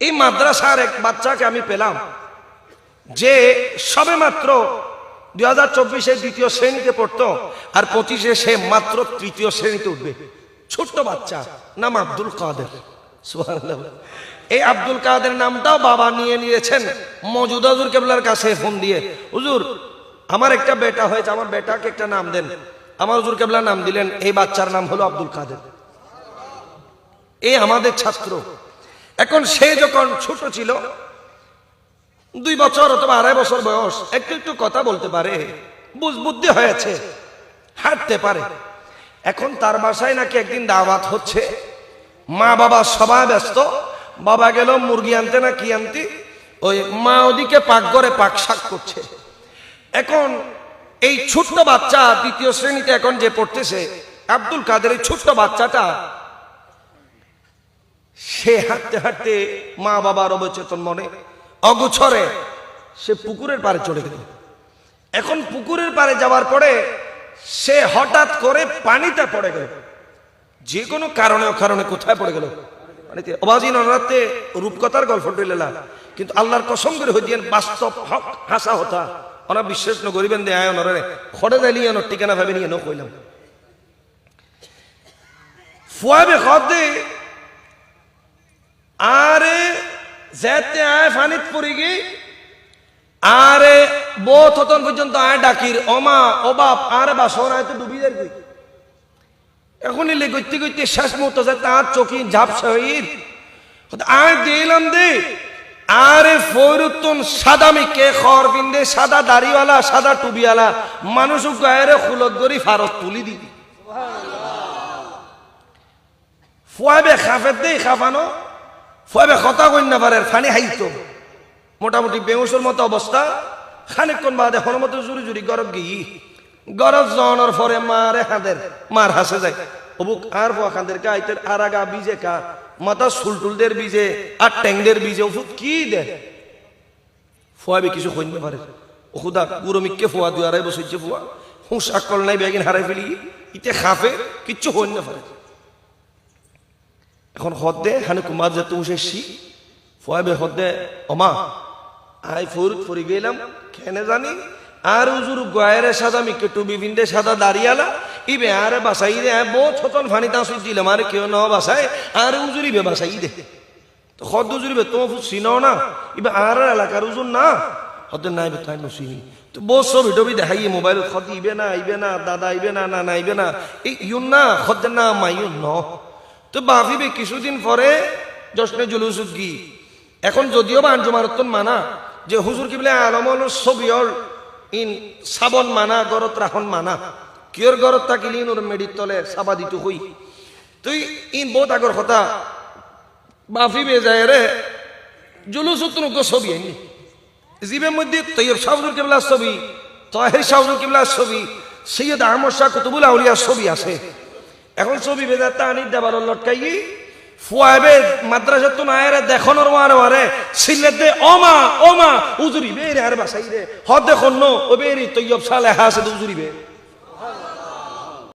এই মাদ্রাসার এক বাচ্চাকে আমি পেলাম, যে সবে মাত্র দুই হাজার চব্বিশে দ্বিতীয় শ্রেণীতে পড়তো আর পঁচিশে সে মাত্র তৃতীয় শ্রেণীতে উঠবে। ছোট্ট বাচ্চা, নাম আব্দুল কাদের। এই আব্দুল কাদের নামটাও বাবা নিয়ে নিয়েছেন। মজুদ হজুর কেবলার কাছে ফোন দিয়ে, হুজুর, আমার একটা বেটা হয়েছে, আমার বেটাকে একটা নাম দেন। আমার হুজুর কেবলা নাম দিলেন, এই বাচ্চার নাম হলো আব্দুল কাদের। এই আমাদের ছাত্র। এখন সে যখন ছোট ছিল, দুই বছর অথবা আড়াই বছর বয়স, একটু একটু কথা বলতে পারে বুদ্ধি হয়েছে, হাঁটতে পারে। এখন তার বাসায় নাকি একদিন দাওয়াত হচ্ছে, মা বাবা সবাই ব্যস্ত, বাবা গেল মুরগি আনতে না কি আনতে, ওই মা ওদিকে পাক করে পাক শাক করছে। এখন এই ছোট্ট বাচ্চা দ্বিতীয় শ্রেণীতে এখন যে পড়তেছে, আব্দুল কাদের এই ছোট্ট বাচ্চাটা সে হাঁটতে হাঁটতে মা বাবার অবচেতন মনে, অগুছরে সে পুকুরের পারে চলে গেল। এখন পুকুরের পারে যাওয়ার পরে সে হঠাৎ করে পানিতে পড়ে গেল। যে কোনো কারণে কারণে কোথায় পড়ে গেল? পানিতে। অবাজি নরাতে রূপকথার গল্প টইলেলা কিন্তু আল্লাহর কসম করে হইতেন বাস্তব হক হাসা হতা। ওনা বিশ্বাস ন করিবেন দে আয় নরে খড়ে দাইলি এন ঠিকানা ভাবে নিয়ে ন কইলাম। ফুয়াবে খদে আরে যেতে আয় ফানিত পড়ি গি আরে বোধ হতন পর্যন্ত আয় ডাকির অমা অবাপ আরে বা সোনায় তো ডুবি কই এখন এলে গইতে গইতে শেষ মতো যে তার চোখি ঝাপসা হইর আয় দিলাম দে। আরে ফৈরুত্তন সাদা মিকে খর বিন্দে সাদা দাড়িওয়ালা সাদা টুবিওয়ালা মানুষ গায়ের খুলত গরি ফারত তুলি দিবি। ফুয়াবে খাফের দেই খাফানো। ফুয়াবে কথা কইন না পারে ফানি হাইতো। মোটামুটি বেউসের মতো অবস্থা। খানিকক্ষণ বাদে হনমতো জুরি জুরি গরব গিয়ে, গরব জনের পরে মারে হাঁদের, মার হাসে যায়। অবুক আর ফুয়া খাঁদের কাইতের আর আগা বিজে কা, মাথা সুলটুলদের বিজে আর ট্যাংদের বিজে ওষুধ কি দে? ফুয়াবে কিছু কইন না পারে ওখুদা গুরমিককে ফুয়া, দুই আড়াই বসে ফুয়া। হুঁস আকল নাই বেগিন হারাই ফেলি। ইতে খাফে, কিচ্ছু হইন পারে এখন হদ্দে হানে কুমার যে তুমি শেষি ফুয়াবে হদ্দে অমা, আই ফুরুত ফুরি গেলাম, কেনে জানি? আর উজুর গয়েরে সাদা মিকে টুবি বিন্দে সাদা দাঁড়িয়ালা, ইবে আরে বাসাই দে বো ছতন ফানি তা সুই দিলাম, আরে কেউ ন বাসায়, আর উজুরি বে বাসাই দে। তো হদ্দ উজুরি বে তোমার চিনাও না, ইবে আর এলাকার উজুর না। হদ্দে নাই বে, তাই নসিনি তো বো ছবি টবি দেখাই মোবাইল খদ ইবে না ইবে না, দাদা ইবে না না না ইবে না ইউন না হদ্দে না মাইউন ন। তো বাফিবে কিছুদিন পরে জশ্নে জুলুস গি এখন যদিও বা আঞ্জুমারত্তন মানা, যে হুজুর কি বলে আলমল ছবিয়র ইন সাবন মানা, গরত রাখন মানা। কিয়র গরত থাকিলি ওর মেডির তলে সাবা দিত হই। তুই ইন বহুত আগর কথা বাফিবে যায় রে, জুলুস উত্তন ছবি আইনি। জীবের মধ্যে তৈয়ব শাহুজুর কেবলার ছবি, তহের শাহুজুর কেবলার ছবি, সৈয়দ আহমদ শাহ কুতুবুল আউলিয়ার ছবি আছে। এখন ছবি বেদার টানি দেবার লটকাই ফুয়াবে মাদ্রাসা তো নাই রে দেখনর মারে মারে সিলেতে ওমা ওমা উজুরি বেরে আর বাসাই রে হদ দেখন নো, ও বেরি তৈয়ব সালে হাসে উজুরি বে